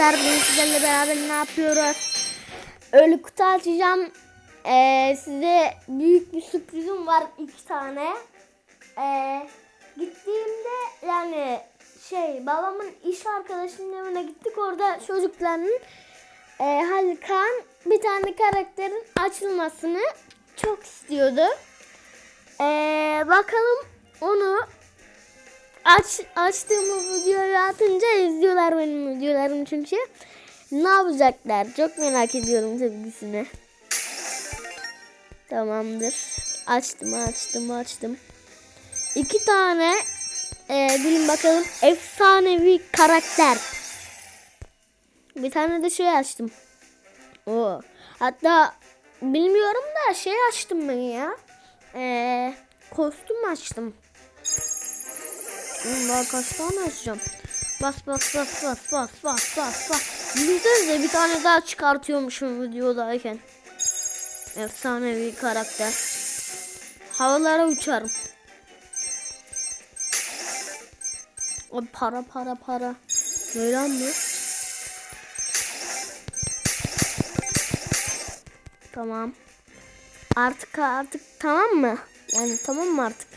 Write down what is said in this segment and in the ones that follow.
arkadaşlar bugün sizlerle beraber ne yapıyoruz? Ölü kutu açacağım. Ee, size büyük bir sürprizim var iki tane. Ee, gittiğimde yani şey babamın iş arkadaşının evine gittik orada çocukların e, Halil Kağan bir tane karakterin açılmasını çok istiyordu. Ee, bakalım onu aç açtığım videoyu atınca izliyorlar benim videolarım çünkü. Ne yapacaklar? Çok merak ediyorum tepkisini. Tamamdır. Açtım, açtım, açtım. İki tane e, bilin bakalım efsanevi karakter. Bir tane de şey açtım. O. Hatta bilmiyorum da şey açtım ben ya. E, kostüm açtım. Oğlum kaç tane açacağım? Bas bas bas bas bas bas bas bas. Düşünsenize bir tane daha çıkartıyormuşum videodayken. Efsanevi karakter. Havalara uçarım. O para para para. Leylan mı? Tamam. Artık artık tamam mı? Yani tamam mı artık?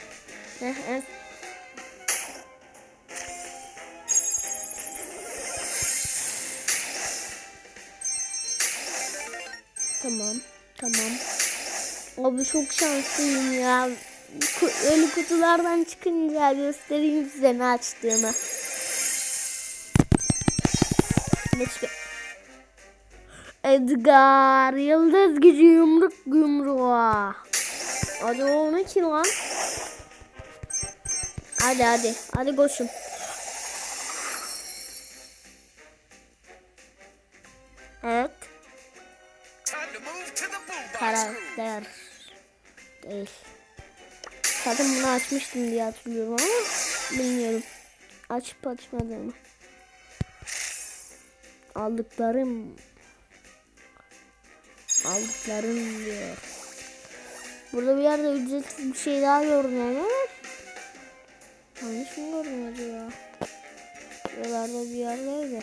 Tamam. Tamam. Abi çok şanslıyım ya. Ölü kutulardan çıkınca göstereyim size ne açtığımı. Ne çıkıyor? Edgar Yıldız gücü yumruk yumruğa. Hadi o ne ki lan? Hadi hadi. Hadi koşun. Açmıştım diye hatırlıyorum ama bilmiyorum. Açıp açmadığımı. Aldıklarım aldıklarım diyor. Burada bir yerde ücretsiz bir şey daha gördüm ama yanlış mı gördüm acaba? Buralarda bir yerdeydi.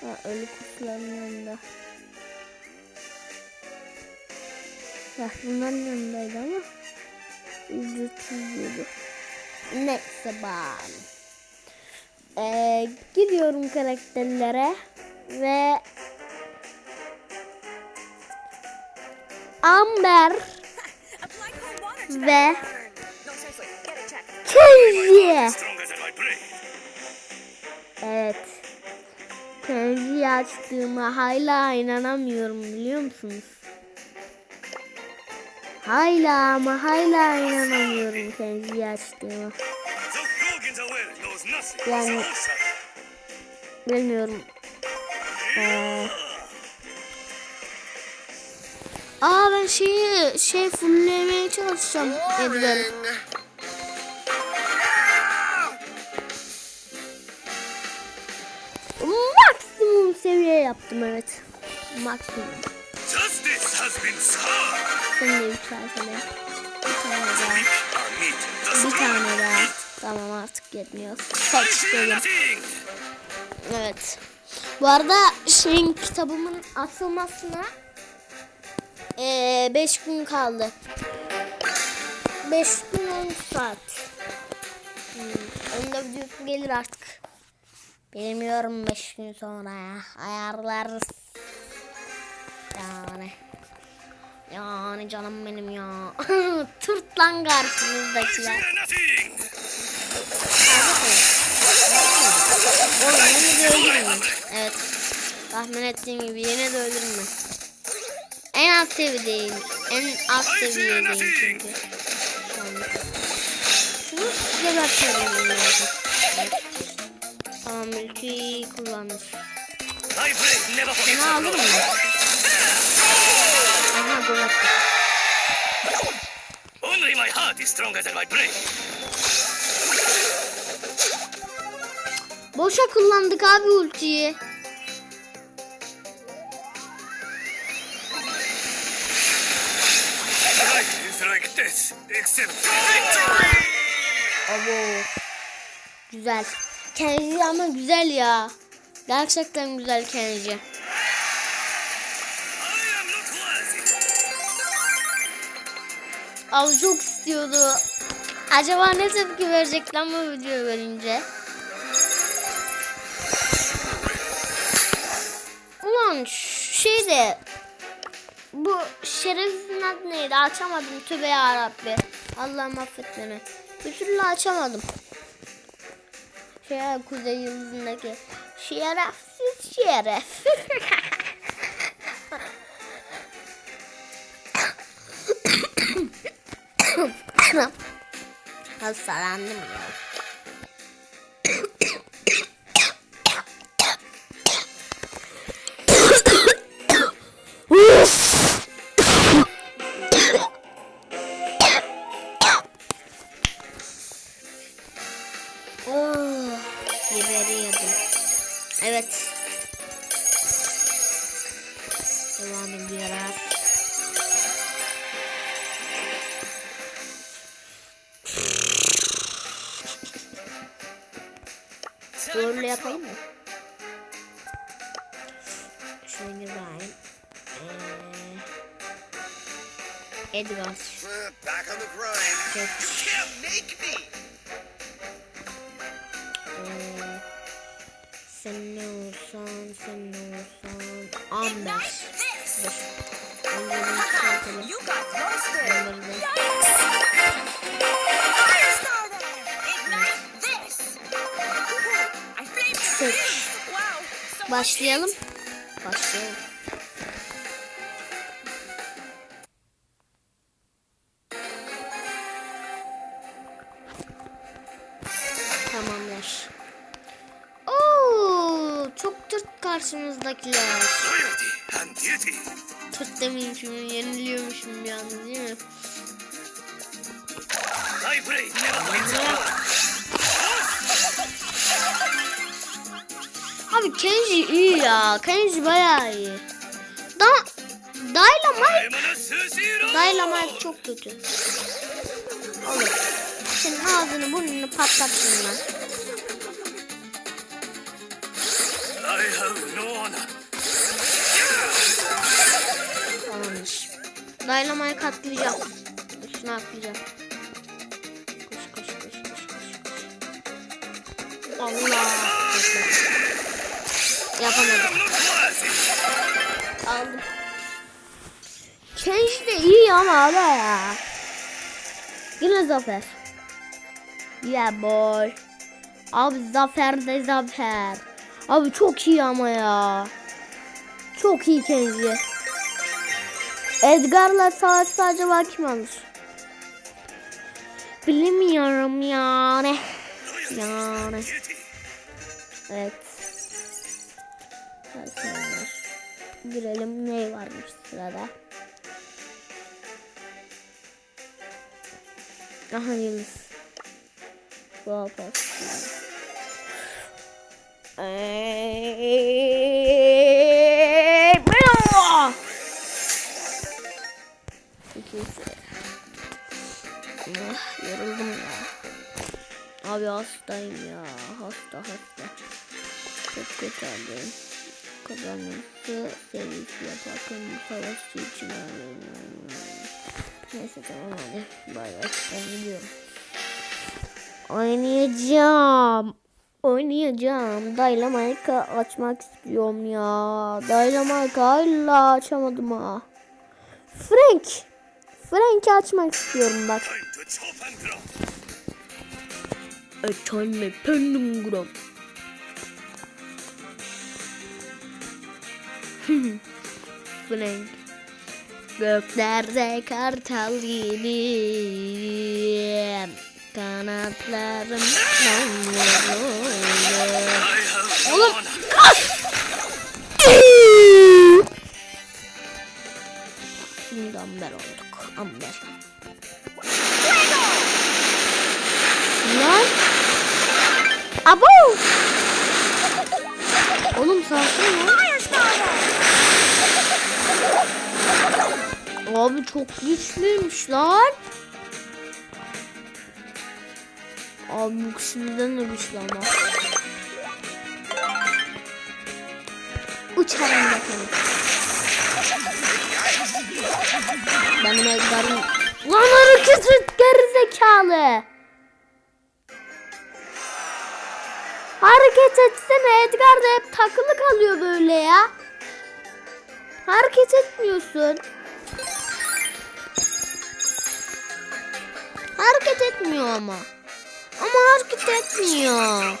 Ha, ölü kutuların yanında. Ya bunların yanındaydı ama ücretsiz diyordu. Neyse bak. Ee, gidiyorum karakterlere ve Amber ve brain. Evet. Kenji'yi açtığıma hala inanamıyorum biliyor musunuz? Hala ama hala inanamıyorum Kenji'yi açtığıma. Yani- Bilmiyorum. Ee... Aa ben şeyi şey fulllemeye çalışacağım Edgar'ı. Maksimum seviye yaptım evet. Maksimum. Justice has been served. Sen de yükseltelim. Bir tane daha. Bir tane daha. Tamam artık yetmiyor. Tek nothing. Evet. Bu arada şeyin kitabımın atılmasına 5 gün kaldı. 5 gün 13 saat. Hmm, onun da videosu gelir artık. Bilmiyorum 5 gün sonra ya. Ayarlarız. Yani. Yani canım benim ya. Tırt lan karşınızdakiler. Oğlum yine de öldürün. Evet. Tahmin ettiğim gibi yine de öldürün. En az seviyedeyim. En az seviyedeyim çünkü. Şunu gebertiyorum. Evet. Tamam ülkeyi kullanmış. A alır mı? Aha gol attı. Only my heart is stronger than my brain. Boşa kullandık abi ultiyi. Life is like this, except victory. Abo. Güzel. Kendi ama güzel ya. Gerçekten güzel Kenji. Abi çok istiyordu. Acaba ne tepki verecek lan bu videoyu görünce? Ulan şey de bu şerefsizin adı neydi? Açamadım tövbe yarabbi. Allah'ım affet beni. Bir türlü açamadım. Şey Kuzey Yıldızı'ndaki şerefsiz şeref. Hastalandım ya. Oh. Evet. Devam ediyoruz. Böyle yapayım mı? Şöyle ben. Ee, Edgar. Çok. Ee, sen ne olsan, sen ne olsan. Amber. Onları çıkartalım. Seç. Başlayalım. Başlayalım. Tamamdır. Oo, çok tırt karşımızdakiler. Tırt demeyeyim şimdi yeniliyormuşum bir anda değil mi? My blade never Abi Kenji iyi ya. Kenji bayağı iyi. Da Dynamite I'm on a Sushi roll. Dynamite çok kötü. Oğlum senin ağzını burnunu patlattım lan. Tamamdır. Katlayacağım. Üstüne atlayacağım. Koş. koş. Allah. Yapamadım. Aldım. Kenji de iyi ama abi ya. Yine zafer. Yeah boy. Abi zafer de zafer. Abi çok iyi ama ya. Çok iyi Kenji. Edgar'la savaşsa acaba kim alır? Bilmiyorum yani. Yani. Evet. Personeller. Girelim ne varmış sırada. Aha Yıldız. İkisi. Ah, yoruldum ya. Abi hastayım ya. Hasta hasta. Çok kötü haldeyim. Kazanırsa serisi yaparken savaşçı için. Neyse tamam hadi. Bay bay. Ben gidiyorum. Oynayacağım. Oynayacağım. Dynamite'ı açmak istiyorum ya. Dynamite'ı hala açamadım ha. Frank. Frank'i açmak istiyorum bak. Time to chop Frank. Göklerde kartal gibiyim. Kanatlarım no Oğlum honor. Şimdi amber olduk. Amber. Lan. Abo. Oğlum sakin lan. Abi çok güçlüymüş lan. Abi bu kişiden de güçlü ama. uçarım bakalım. Benim Edgar'ım... Lan hareket et gerizekalı. Hareket etsene Edgar da hep takılı kalıyor böyle ya. Hareket etmiyorsun. Hareket etmiyor ama. Ama hareket etmiyor.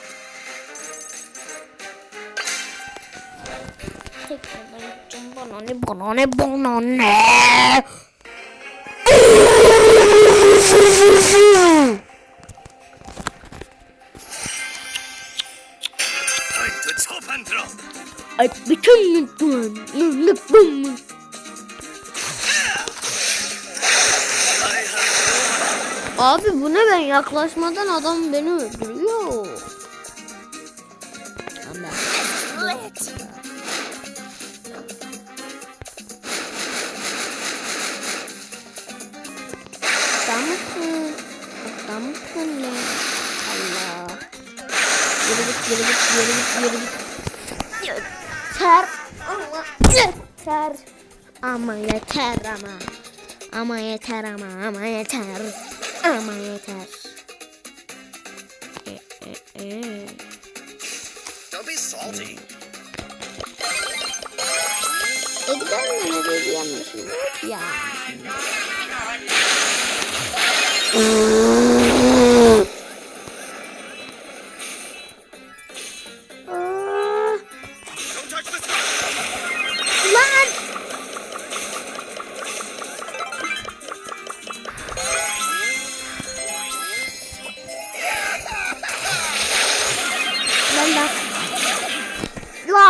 Tekrardan yapacağım. Bana ne bana ne bana ne. Ay bütün mutluğum. Mutluğum. Abi bu ne ben yaklaşmadan adam beni öldürüyor. Ama ya? Allah. Yürü git yürü git yürü git yürü git. Yeter. Allah. Yeter. Ama yeter ama. Ama yeter ama ama yeter. Ama yeter. E, e, e. Don't be salty. Edgar ne dedi yanlışım ya.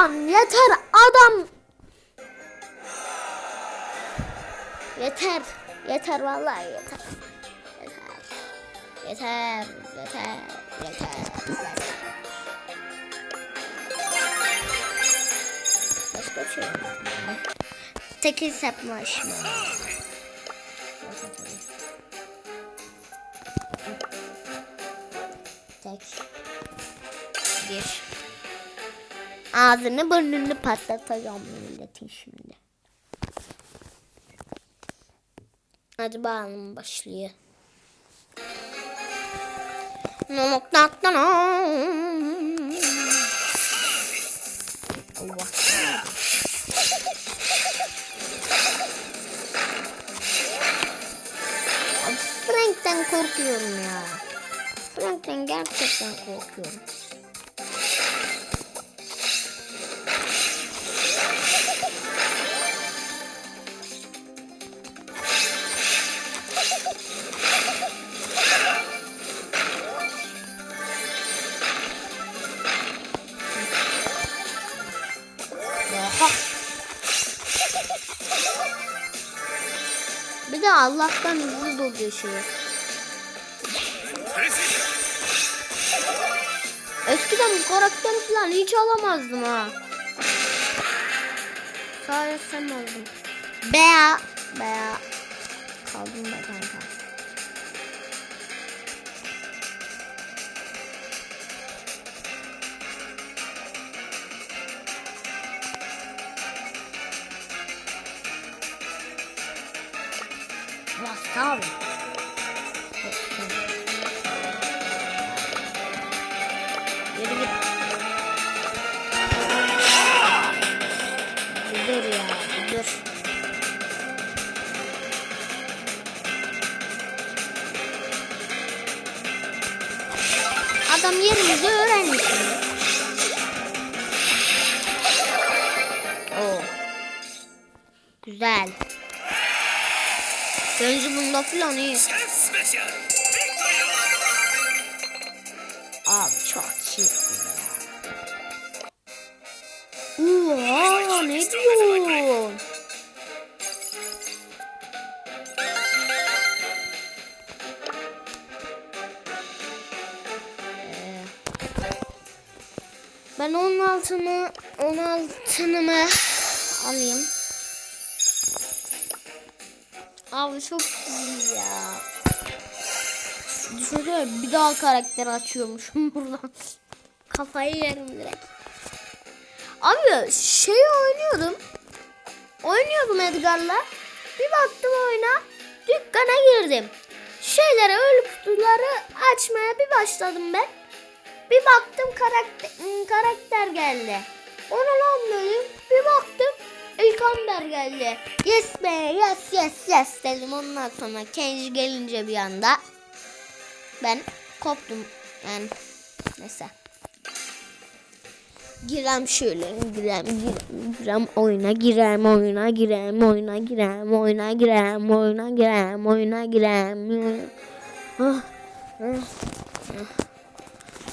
Lan yeter adam. Yeter. Yeter vallahi yeter. Yeter. Yeter. Yeter. Yeter. Yeter. Başka bir şey yok. Tek hesaplaşma. Ağzını burnunu patlatacağım milletin şimdi. Hadi bakalım başlıyor. Allah. Frank'ten korkuyorum ya. Frank'ten gerçekten korkuyorum. Precision. Eskiden bu karakteri falan hiç alamazdım ha. Sadece sen aldın. Bea. Bea. Kaldım da kanka. Yürü yerimizi öğrenmiş. şimdi. Oo. Güzel. Bence bunda falan iyi. Abi çok çirkin ya. Oha ne diyorsun? Ben onun altını, onun altını mı alayım? Abi çok iyi ya. Düşünsene bir daha karakter açıyormuşum buradan. Kafayı yerim direkt. Abi şey oynuyordum. Oynuyordum Edgar'la. Bir baktım oyuna. Dükkana girdim. Şeylere ölü kutuları açmaya bir başladım ben. Bir baktım karakter, karakter geldi. Onu lan dedim. Bir baktım ilk Amber geldi. Yes be yes yes yes dedim. Ondan sonra Kenji gelince bir anda ben koptum. Yani neyse. Girem şöyle girem girem girem oyuna girem oyuna girem oyuna girem oyuna girem oyuna girem oyuna girem Ah, ah, ah.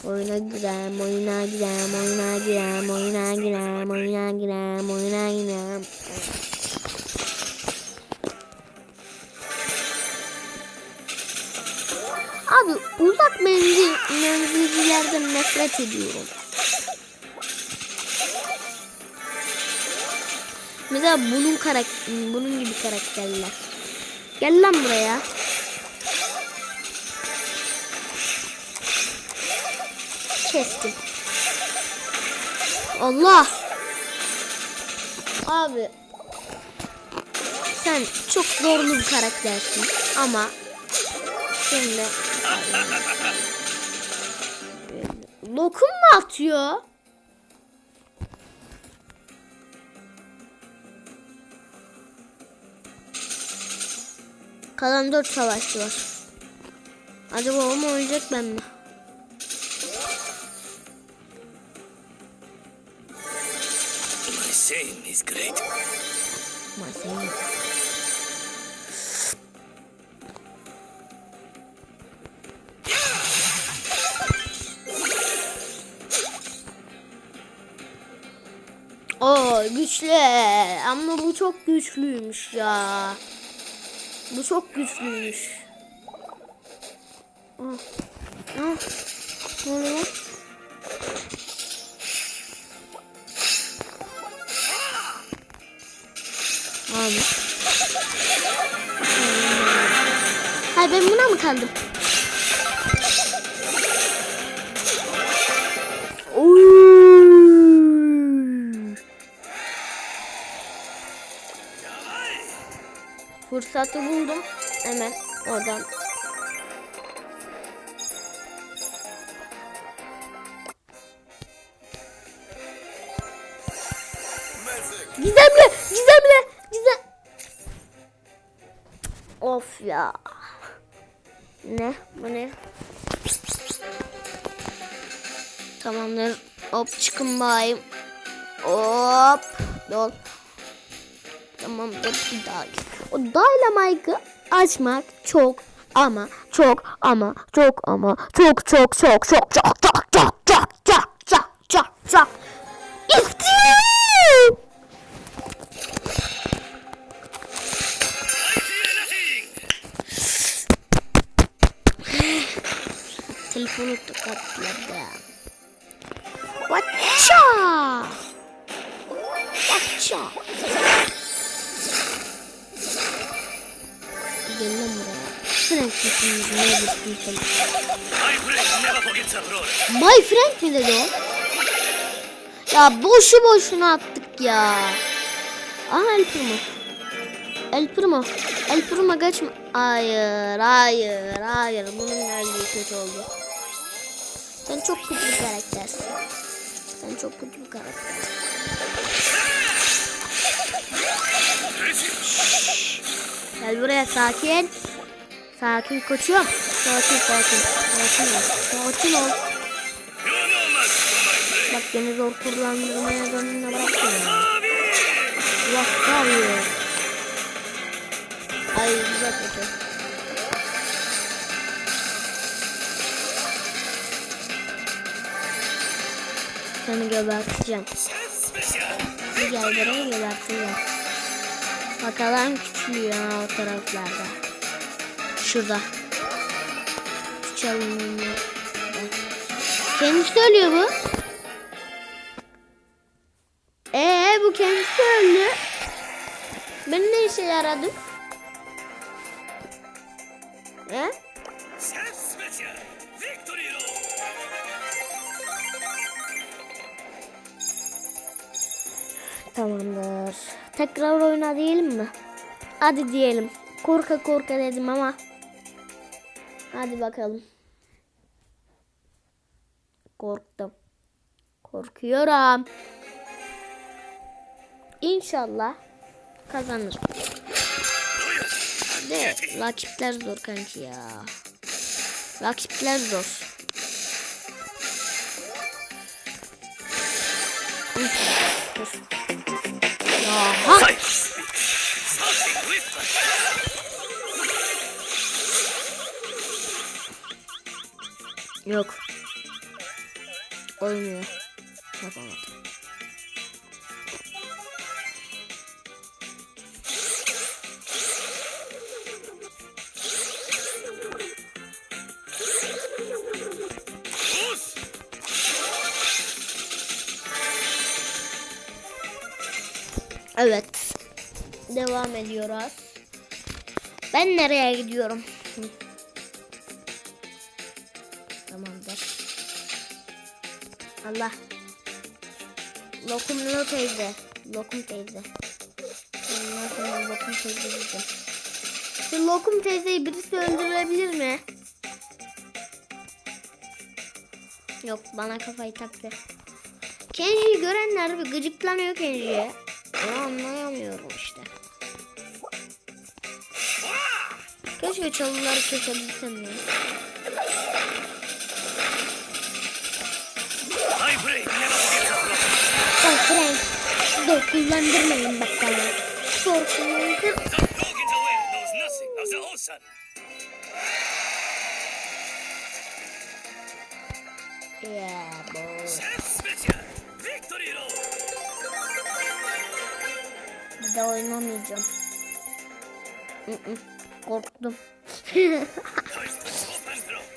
Oyuna girem oyuna girem oyuna girem oyuna girem oyuna girem oyuna girem Abi uzak menzil, menzilcilerden nefret ediyorum. Mesela bunun karakter, bunun gibi karakterler. Gel lan buraya. Kestim. Allah. Abi. Sen çok zorlu bir karaktersin ama şimdi Lokum mu atıyor? Kalan dört savaşçı var. Acaba o mu oynayacak ben mi? İs great. Masayı. Oo güçlü ama bu çok güçlüymüş ya. Bu çok güçlüymüş. Ah. Ah. Ne oluyor? Hayır ben buna mı kaldım? Fırsatı buldum. Hemen oradan. Gizemli, gizemli, gizem. Of ya. Ne? Bu ne? Tamamdır. Hop çıkın bayım. Hop. Yol. Tamamdır. Bir daha. O Dynamite'ı açmak çok ama çok ama çok ama çok çok çok çok çok çok sen? My friend mi dedi o? Ya boşu boşuna attık ya. Aha El Primo. El Primo. El Primo kaçma. Hayır, hayır, hayır. Bunun geldiği kötü oldu. Sen çok kötü bir karaktersin. Sen çok kötü bir karaktersin. Gel buraya sakin. Sakin koçum. Sakin sakin. Sakin ol. Sakin ol. Bak beni zor kullandırmaya gönlüne bırakma ya. Wasabi. Ay güzel kötü. Seni geberteceğim. Bir gel buraya geberteceğim. Bakalım küçülüyor o taraflarda. Şurada. Kendisi söylüyor bu. Ee bu kendisi öldü. Ben ne işe yaradım? He? Roll. Tamamdır. Tekrar oyna diyelim mi? Hadi diyelim. Korka korka dedim ama. Hadi bakalım. Korktum. Korkuyorum. İnşallah kazanır. De rakipler zor kanki ya. Rakipler zor. Yok. Olmuyor. Yapamadım. Evet. Devam ediyoruz. Ben nereye gidiyorum? Allah. Lokumlu teyze. Lokum teyze. Lokum teyze diyeceğim. Şu lokum teyzeyi birisi öldürebilir mi? Yok bana kafayı taktı. Kenji'yi görenler bir gıcıklanıyor Kenji'ye. Onu anlayamıyorum işte. Keşke çalıları kesebilsem ya. Dur kullandırmayın bak bana. Zor kullandır. Yeah. Bir daha oynamayacağım. Korktum.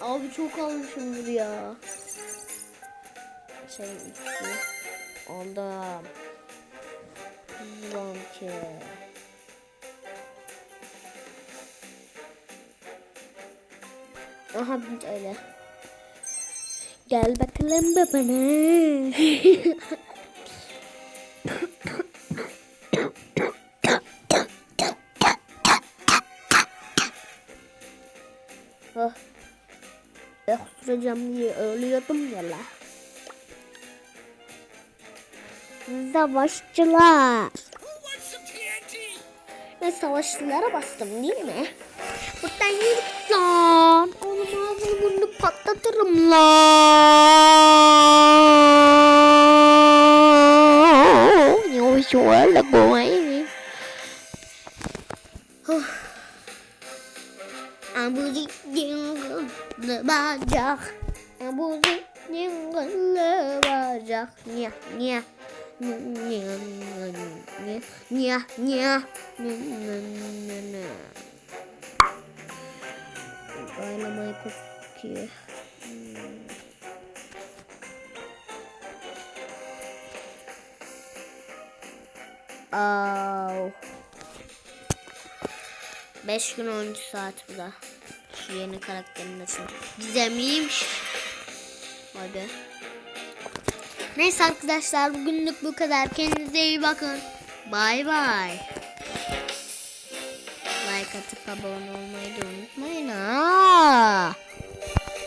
Abi çok almışımdır ya. Şey. Aldım. Ulan ki. Aha öyle. Gel bakalım babana. oh. Eh süreceğim diye ölüyordum ya la. Savaşçılar. Ben savaşçılara bastım değil mi? Buradan git lan. Oğlum ağzını burnunu patlatırım lan. Yo şöyle koy. Abuzik yıngıldı bacak. Abuzik yıngıldı bacak. Nya nya. Nya nya. Oynamayı kokuyor. Au. 5 gün 13 saat bu da. Şu yeni karakterin nasıl? Gizemliymiş. Be. Neyse arkadaşlar bugünlük bu kadar. Kendinize iyi bakın. Bay bay. Like atıp abone olmayı da unutmayın ha.